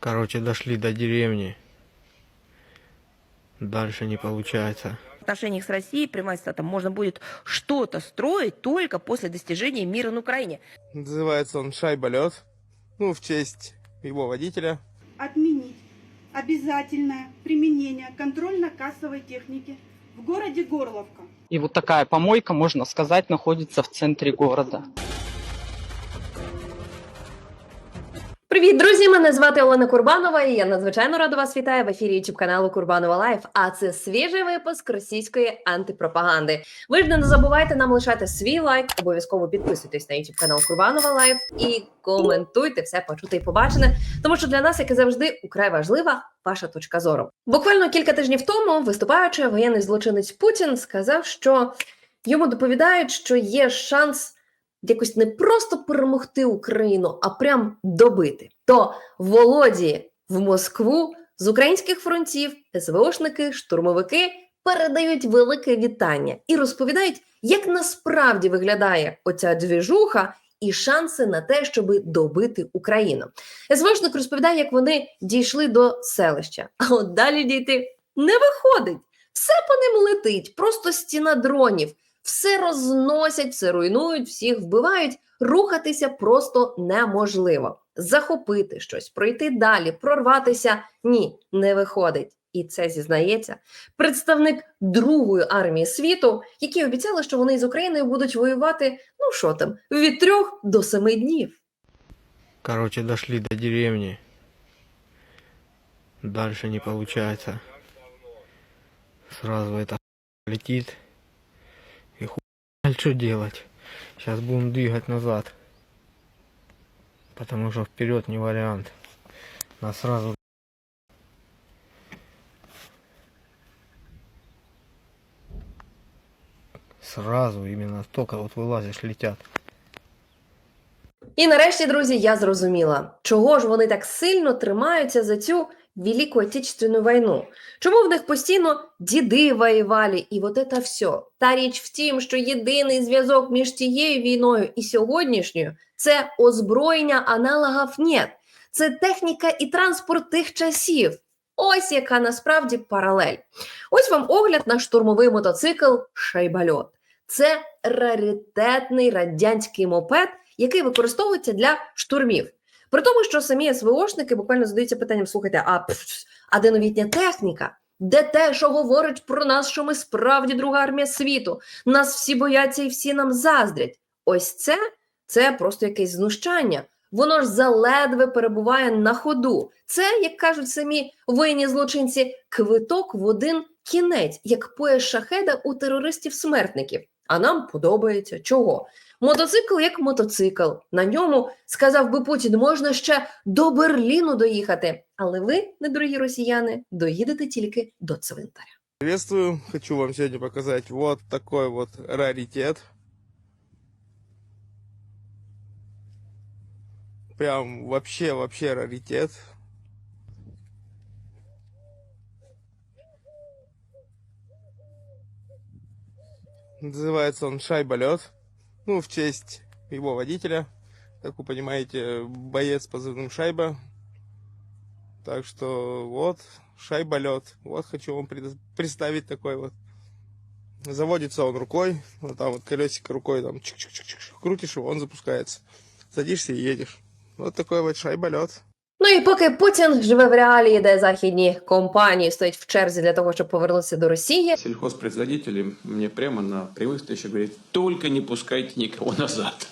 Короче, дошли до деревни. Дальше не получается. В отношениях с Россией прямая цитата, можно будет что-то строить только после достижения мира на Украине. Называется он «Шайба-лед». Ну, в честь его водителя. отменить обязательное применение контрольно-кассовой техники в городе Горловка. И вот такая помойка, можно сказать, находится в центре города. Привіт, друзі! Мене звати Олена Курбанова, і я надзвичайно рада вас вітаю в ефірі youtube каналу Курбанова Лайф. А це свіжий випуск російської антипропаганди. Ви ж не забувайте нам лишати свій лайк, обов'язково підписуйтесь на youtube канал Курбанова Лайф і коментуйте все почуте і побачене, тому що для нас, як і завжди, украй важлива ваша точка зору. Буквально кілька тижнів тому, виступаючи, воєнний злочинець Путін сказав, що йому доповідають, що є шанс якось не просто перемогти Україну, а прям добити. То Володі в Москву з українських фронтів СВОшники, штурмовики передають велике вітання і розповідають, як насправді виглядає оця двіжуха і шанси на те, щоб добити Україну. СВОшник розповідає, як вони дійшли до селища, а от далі дійти не виходить. Все по ним летить, просто стіна дронів все розносять, все руйнують, всіх вбивають. Рухатися просто неможливо. Захопити щось, пройти далі, прорватися ні, не виходить. І це зізнається представник другої армії світу, які обіцяли, що вони з Україною будуть воювати. Ну що там, від трьох до семи днів. Короче, дошли до деревни. Дальше не получается. Сразу это летит. Хуй что делать. Сейчас будем двигать назад. Потому что вперед не вариант. Нас сразу сразу именно только вот вылазишь летят. І нарешті, друзі, я зрозуміла, чого ж вони так сильно тримаються за цю Велику Отечественну війну. Чому в них постійно діди воювали, і от це все. Та річ в тім, що єдиний зв'язок між тією війною і сьогоднішньою це озброєння аналогів нет. Це техніка і транспорт тих часів. Ось яка насправді паралель. Ось вам огляд на штурмовий мотоцикл Шайбальот. Це раритетний радянський мопед, який використовується для штурмів. При тому, що самі СВОшники буквально задаються питанням: слухайте, а, пф, а де новітня техніка? Де те, що говорить про нас, що ми справді друга армія світу? Нас всі бояться і всі нам заздрять. Ось це, це просто якесь знущання. Воно ж заледве перебуває на ходу. Це, як кажуть самі воєнні злочинці, квиток в один кінець, як пояс шахеда у терористів-смертників. А нам подобається чого? Мотоцикл як мотоцикл. На ньому, сказав би Путін, можна ще до Берліну доїхати. Але ви, недорогі росіяни, доїдете тільки до цвинтаря. Приветствую. Хочу вам сегодня показать вот такой вот раритет. Прям вообще-вообще раритет. Называется он «Шайба-лед». Ну, в честь его водителя. Как вы понимаете, боец позывным «Шайба». Так что вот, шайба-лед. Вот хочу вам пред- представить такой вот. Заводится он рукой, вот там вот колесико рукой там чик-чик-чик-чик. крутишь его, он запускается. Садишься и едешь. Вот такой вот шайба-лед. Ну і поки Путін живе в реалії, де західні компанії стоять в черзі для того, щоб повернутися до Росії, Сельхозпроизводители мені прямо на встречах говорять только не пускайте нікого назад.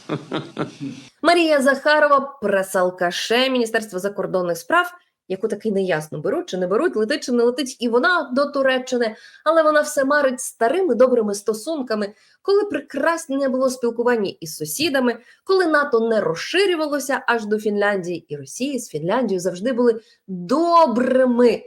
Марія Захарова, пресалкаше, міністерство закордонних справ, яку таки неясно беруть чи не беруть, летить чи не летить, і вона до Туреччини, але вона все марить старими добрими стосунками, коли прекрасне було спілкування із сусідами, коли НАТО не розширювалося аж до Фінляндії, і Росія з Фінляндією завжди були добрими.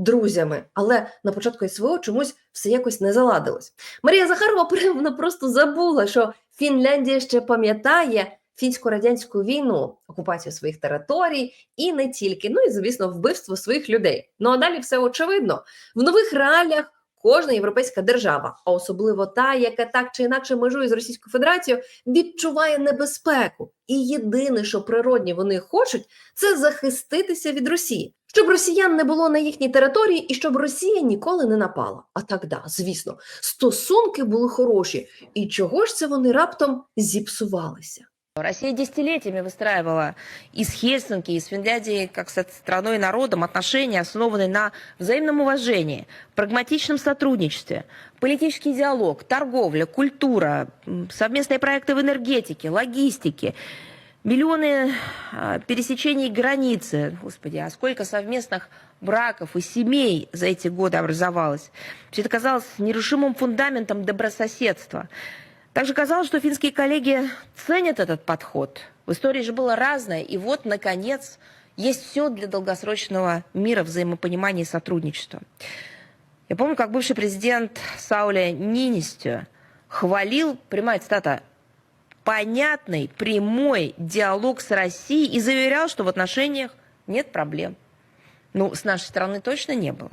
Друзями, але на початку СВО чомусь все якось не заладилось. Марія Захарова вона просто забула, що Фінляндія ще пам'ятає фінсько-радянську війну, окупацію своїх територій і не тільки. Ну і звісно, вбивство своїх людей. Ну а далі все очевидно. В нових реаліях Кожна європейська держава, а особливо та, яка так чи інакше межує з Російською Федерацією, відчуває небезпеку. І єдине, що природні вони хочуть, це захиститися від Росії, щоб росіян не було на їхній території і щоб Росія ніколи не напала. А так да, звісно, стосунки були хороші. І чого ж це вони раптом зіпсувалися? Россия десятилетиями выстраивала из Хельсинки, из Финляндии, как со страной и народом, отношения, основанные на взаимном уважении, прагматичном сотрудничестве, политический диалог, торговля, культура, совместные проекты в энергетике, логистике, миллионы а, пересечений границы. Господи, а сколько совместных браков и семей за эти годы образовалось. Все это казалось нерушимым фундаментом добрососедства. Также казалось, что финские коллеги ценят этот подход. В истории же было разное, и вот, наконец, есть все для долгосрочного мира, взаимопонимания и сотрудничества. Я помню, как бывший президент Сауля Нинистю хвалил, прямая цитата, понятный, прямой диалог с Россией и заверял, что в отношениях нет проблем. Ну, с нашей стороны точно не было.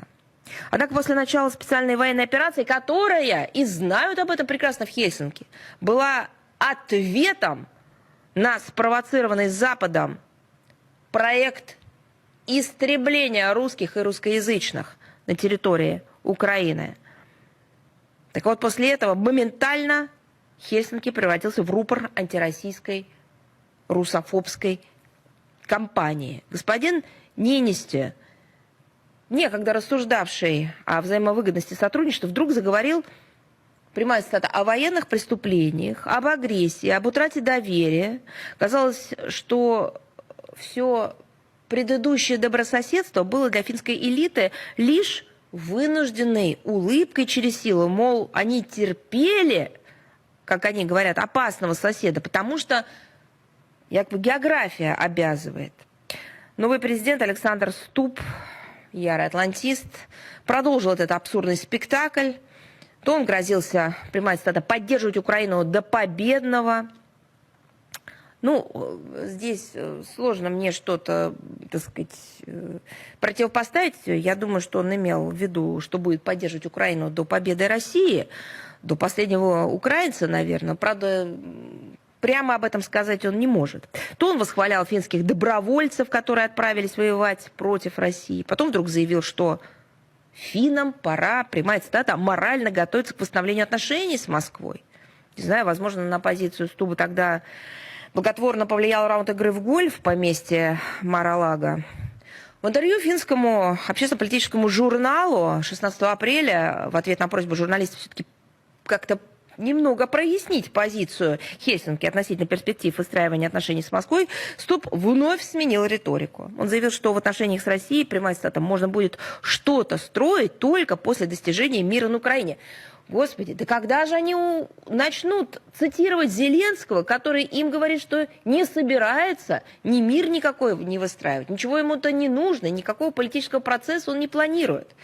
Однако после начала специальной военной операции, которая, и знают об этом прекрасно в Хельсинки, была ответом на спровоцированный Западом проект истребления русских и русскоязычных на территории Украины. Так вот, после этого моментально Хельсинки превратился в рупор антироссийской русофобской кампании. Господин Нинисте, некогда рассуждавший о взаимовыгодности сотрудничества, вдруг заговорил, прямая цитата, о военных преступлениях, об агрессии, об утрате доверия. Казалось, что все предыдущее добрососедство было для финской элиты лишь вынужденной улыбкой через силу. Мол, они терпели, как они говорят, опасного соседа, потому что якобы география обязывает. Новый президент Александр Ступ, ярый атлантист, продолжил этот абсурдный спектакль. То он грозился, прямая цитата, поддерживать Украину до победного. Ну, э, здесь э, сложно мне что-то, так сказать, э, противопоставить. Я думаю, что он имел в виду, что будет поддерживать Украину до победы России, до последнего украинца, наверное. Правда, прямо об этом сказать он не может. То он восхвалял финских добровольцев, которые отправились воевать против России. Потом вдруг заявил, что финнам пора, прямая цитата, морально готовиться к восстановлению отношений с Москвой. Не знаю, возможно, на позицию Стуба тогда благотворно повлиял раунд игры в гольф в поместье Маралага. В интервью финскому общественно-политическому журналу 16 апреля в ответ на просьбу журналистов все-таки как-то немного прояснить позицию Хельсинки относительно перспектив выстраивания отношений с Москвой, Ступ вновь сменил риторику. Он заявил, что в отношениях с Россией, прямая цитата, можно будет что-то строить только после достижения мира на Украине. Господи, да когда же они у- начнут цитировать Зеленского, который им говорит, что не собирается ни мир никакой не выстраивать, ничего ему-то не нужно, никакого политического процесса он не планирует.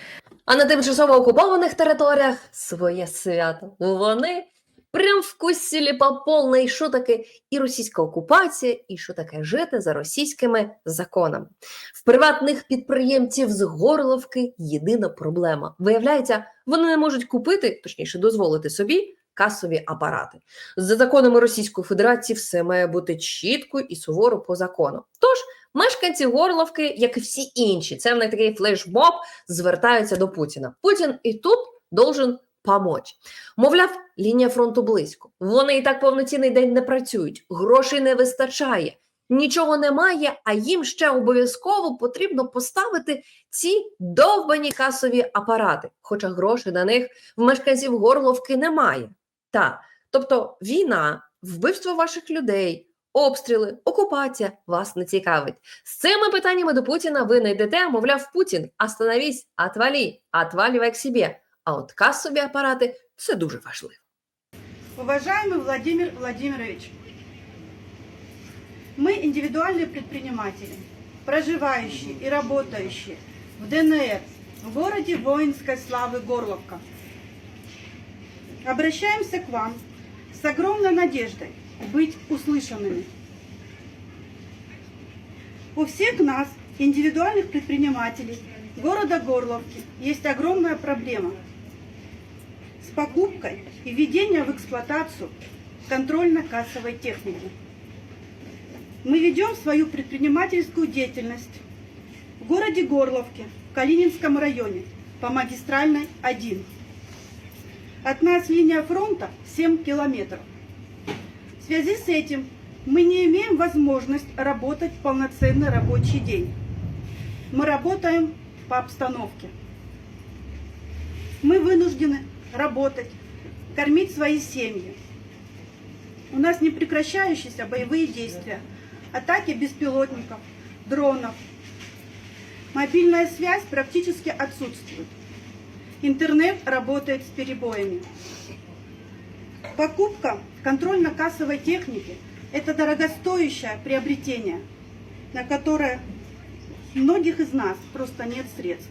А на тимчасово окупованих територіях своє свято. Вони прям вкусили по повній, що таке і російська окупація, і що таке жити за російськими законами. В приватних підприємців з Горловки єдина проблема. Виявляється, вони не можуть купити, точніше, дозволити собі касові апарати. За законами Російської Федерації все має бути чітко і суворо по закону. Тож мешканці Горловки, як і всі інші, це в них такий флешмоб, звертаються до Путіна. Путін і тут должен помочь. Мовляв, лінія фронту близько. Вони і так повноцінний день не працюють, грошей не вистачає, нічого немає, а їм ще обов'язково потрібно поставити ці довбані касові апарати, хоча грошей на них в мешканців Горловки немає. Та, тобто війна, вбивство ваших людей. Обстріли, окупація вас не цікавить. З цими питаннями до Путіна ви не йдете, мовляв, Путін, остановись, отвали, отваливай к себе. А от касові апарати це дуже важливо. Уважаемый Владимир Владимирович, мы индивидуальные предприниматели, проживающие и работающие в ДНР, в городе воинской славы Горловка. Обращаемся к вам с огромной надеждой быть услышанными. У всех нас, индивидуальных предпринимателей города Горловки, есть огромная проблема. покупкой и введением в эксплуатацию контрольно-кассовой техники. Мы ведем свою предпринимательскую деятельность в городе Горловке, в Калининском районе, по магистральной 1. От нас линия фронта 7 километров. В связи с этим мы не имеем возможность работать в полноценный рабочий день. Мы работаем по обстановке. Мы вынуждены работать, кормить свои семьи. У нас непрекращающиеся боевые действия, атаки беспилотников, дронов. Мобильная связь практически отсутствует. Интернет работает с перебоями. Покупка контрольно-кассовой техники – это дорогостоящее приобретение, на которое многих из нас просто нет средств.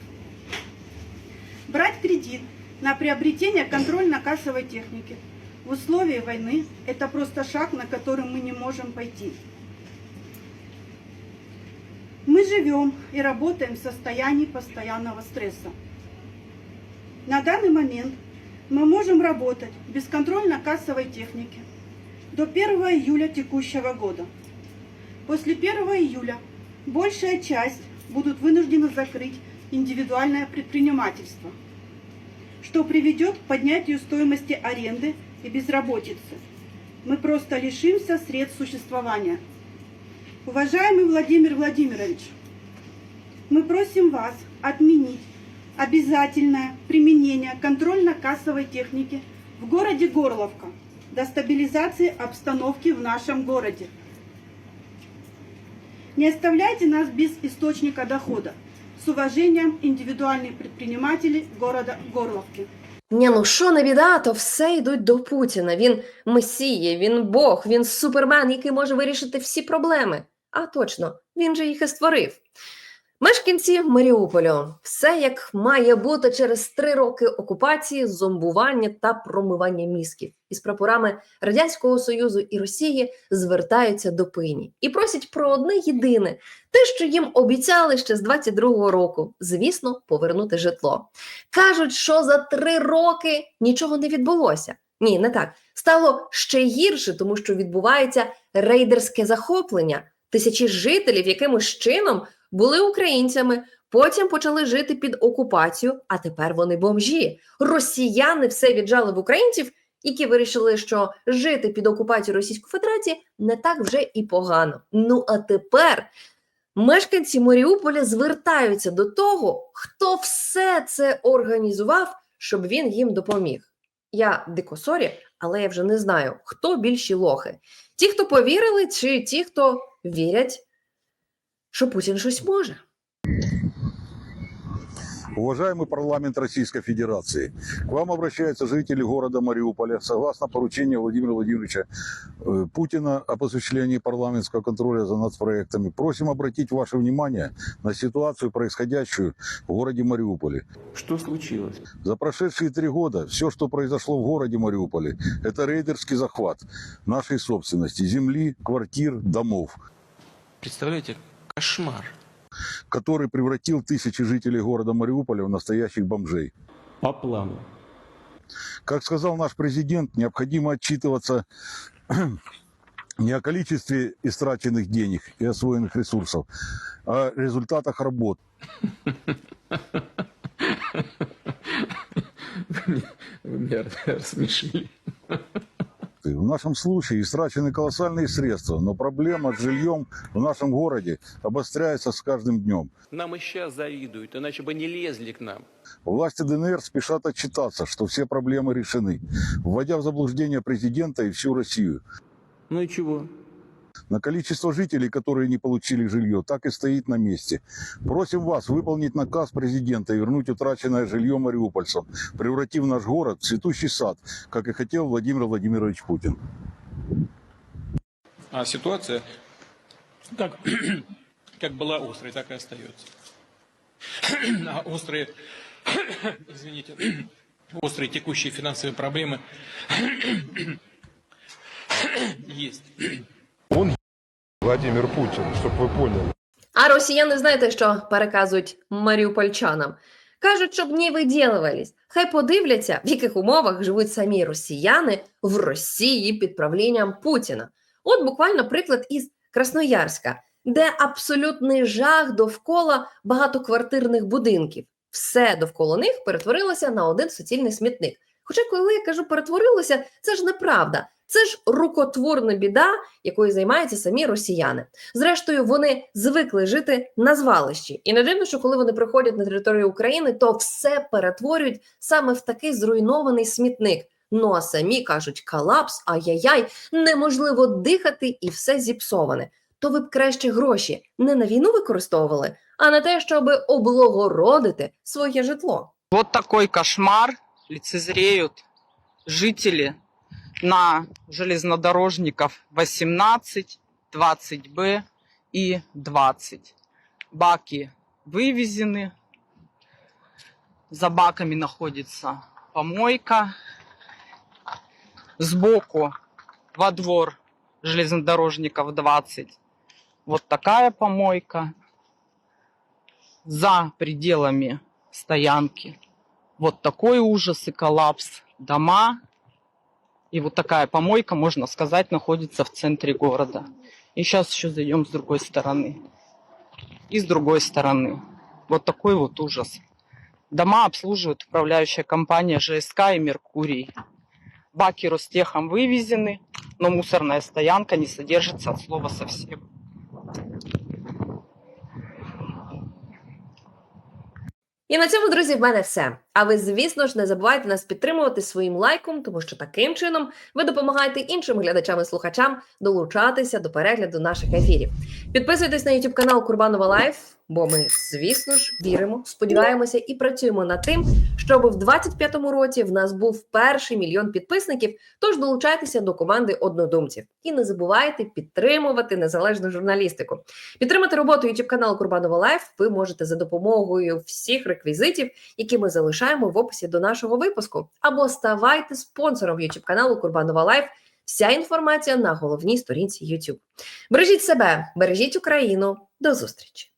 Брать кредит на приобретение контрольно-кассовой техники в условии войны – это просто шаг, на который мы не можем пойти. Мы живем и работаем в состоянии постоянного стресса. На данный момент мы можем работать без контрольно-кассовой техники до 1 июля текущего года. После 1 июля большая часть будут вынуждены закрыть индивидуальное предпринимательство, что приведет к поднятию стоимости аренды и безработицы. Мы просто лишимся средств существования. Уважаемый Владимир Владимирович, мы просим вас отменить обязательное применение контрольно-кассовой техники в городе Горловка до стабилизации обстановки в нашем городе. Не оставляйте нас без источника дохода. С уважением, индивидуальные предприниматели города Горловки. Ні, ну що не біда, то все йдуть до Путіна. Він месія, він Бог, він супермен, який може вирішити всі проблеми. А точно, він же їх і створив. Мешканці Маріуполю, все як має бути через три роки окупації, зомбування та промивання мізків. Із прапорами Радянського Союзу і Росії звертаються до пині і просять про одне єдине те, що їм обіцяли ще з 22-го року, звісно, повернути житло. Кажуть, що за три роки нічого не відбулося. Ні, не так. Стало ще гірше, тому що відбувається рейдерське захоплення. Тисячі жителів якимось чином були українцями, потім почали жити під окупацією, а тепер вони бомжі. Росіяни все віджали в українців, які вирішили, що жити під окупацією Російської Федерації не так вже і погано. Ну а тепер мешканці Маріуполя звертаються до того, хто все це організував, щоб він їм допоміг. Я дико сорі, але я вже не знаю, хто більші лохи: ті, хто повірили, чи ті, хто вірять, що Путін щось може. Уважаемый парламент Российской Федерации, к вам обращаются жители города Мариуполя согласно поручению Владимира Владимировича э, Путина об осуществлении парламентского контроля за нацпроектами. Просим обратить ваше внимание на ситуацию, происходящую в городе Мариуполе. Что случилось? За прошедшие три года все, что произошло в городе Мариуполе, это рейдерский захват нашей собственности, земли, квартир, домов, Представляете, кошмар. который превратил тысячи жителей города Мариуполя в настоящих бомжей. По плану. Как сказал наш президент, необходимо отчитываться не о количестве истраченных денег и освоенных ресурсов, а о результатах работ. Вы меня рассмешили. В нашем случае истрачены колоссальные средства, но проблема с жильем в нашем городе обостряется с каждым днем. Нам и сейчас завидуют, иначе бы не лезли к нам. Власти ДНР спешат отчитаться, что все проблемы решены, вводя в заблуждение президента и всю Россию. Ну и чего? На количество жителей, которые не получили жилье, так и стоит на месте. Просим вас выполнить наказ президента и вернуть утраченное жилье мариупольцам, превратив наш город в цветущий сад, как и хотел Владимир Владимирович Путин. А ситуация как, как была острой, так и остается. А острые, извините, острые текущие финансовые проблемы есть. Владимир Путин, чтобы вы поняли. А росіяни знаєте, що переказують маріупольчанам. Кажуть, щоб не виділувались. Хай подивляться, в яких умовах живуть самі росіяни в Росії під правлінням Путіна. От буквально приклад із Красноярська, де абсолютний жах довкола багатоквартирних будинків. Все довкола них перетворилося на один суцільний смітник. Хоча, коли я кажу перетворилося, це ж неправда. Це ж рукотворна біда, якою займаються самі росіяни. Зрештою, вони звикли жити на звалищі. І не дивно, що коли вони приходять на територію України, то все перетворюють саме в такий зруйнований смітник. Ну а самі кажуть, колапс, ай-яй-яй, неможливо дихати і все зіпсоване. То ви б краще гроші не на війну використовували, а на те, щоб облагородити своє житло. Вот такой кошмар лицезреют жители на железнодорожников 18, 20Б и 20. Баки вывезены. За баками находится помойка. Сбоку во двор железнодорожников 20. Вот такая помойка. За пределами стоянки. Вот такой ужас и коллапс. Дома. И вот такая помойка, можно сказать, находится в центре города. И сейчас еще зайдем с другой стороны. И с другой стороны. Вот такой вот ужас. Дома обслуживает управляющая компания ЖСК и Меркурий. Баки Ростехом вывезены, но мусорная стоянка не содержится от слова совсем. І на цьому, друзі, в мене все. А ви, звісно ж, не забувайте нас підтримувати своїм лайком, тому що таким чином ви допомагаєте іншим глядачам і слухачам долучатися до перегляду наших ефірів. Підписуйтесь на YouTube канал Курбанова Лайф, бо ми, звісно ж, віримо, сподіваємося і працюємо над тим, щоб в 25-му році в нас був перший мільйон підписників. Тож долучайтеся до команди однодумців і не забувайте підтримувати незалежну журналістику. Підтримати роботу YouTube каналу Курбанова Лайф ви можете за допомогою всіх реквізитів, які ми залишаємо в описі до нашого випуску, або ставайте спонсором YouTube каналу Курбанова Лайф. Вся інформація на головній сторінці YouTube. Бережіть себе, бережіть Україну. До зустрічі!